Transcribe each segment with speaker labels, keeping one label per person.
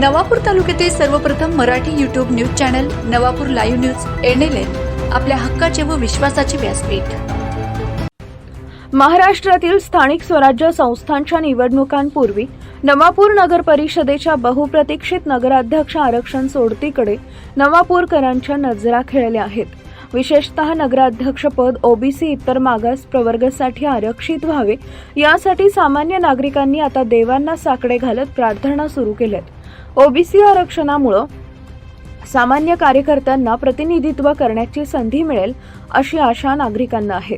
Speaker 1: नवापूर तालुक्यातील सर्वप्रथम Marathi YouTube news channel Navapur live news NLN आपल्या हक्काचे व विश्वासाचे व्यासपीठ.
Speaker 2: महाराष्ट्रातील स्थानिक स्वराज्य संस्थांच्या निवडणुकांपूर्वी नवापूर नगर परिषदेच्या बहुप्रतीक्षित नगराध्यक्ष आरक्षण सोडतीकडे नवापूरकरांच्या नजरा खेळल्या आहेत. विशेषतः नगराध्यक्षपद ओबीसी इतर मागास प्रवर्गासाठी आरक्षित व्हावे यासाठी सामान्य नागरिकांनी आता देवांना साकडे घालत प्रार्थना सुरू केल्यात. ओबीसी आरक्षणामुळं सामान्य कार्यकर्त्यांना प्रतिनिधित्व करण्याची संधी मिळेल अशी आशा नागरिकांना आहे.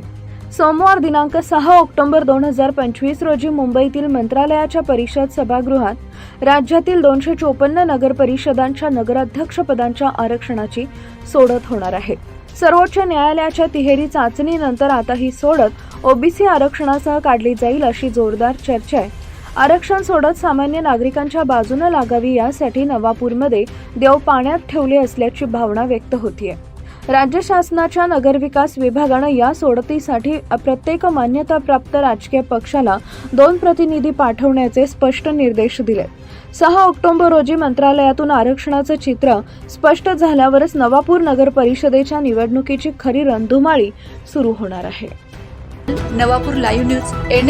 Speaker 2: सोमवार दिनांक सहा ऑक्टोबर दोन हजार पंचवीस रोजी मुंबईतील मंत्रालयाच्या परिषद सभागृहात राज्यातील दोनशे चोपन्न नगर परिषदांच्या नगराध्यक्षपदांच्या आरक्षणाची सोडत होणार आहे. सर्वोच्च न्यायालयाच्या तिहेरी चाचणीनंतर आता ही सोडत ओबीसी आरक्षणासह काढली जाईल अशी जोरदार चर्चा आहे. आरक्षण सोडत सामान्य नागरिकांच्या बाजूने लागावी यासाठी नवापूरमध्ये देव पाण्यात ठेवले असल्याची भावना व्यक्त होतीये. राज्य शासनाच्या नगरविकास विभागानं या सोडतीसाठी प्रत्येक मान्यताप्राप्त राजकीय पक्षाला दोन प्रतिनिधी पाठवण्याचे स्पष्ट निर्देश दिले. सहा ऑक्टोबर रोजी मंत्रालयातून आरक्षणाचं चित्र स्पष्ट झाल्यावरच नवापूर नगर परिषदेच्या निवडणुकीची खरी रणधुमाळी सुरू होणार आहे.
Speaker 1: Navapur live news N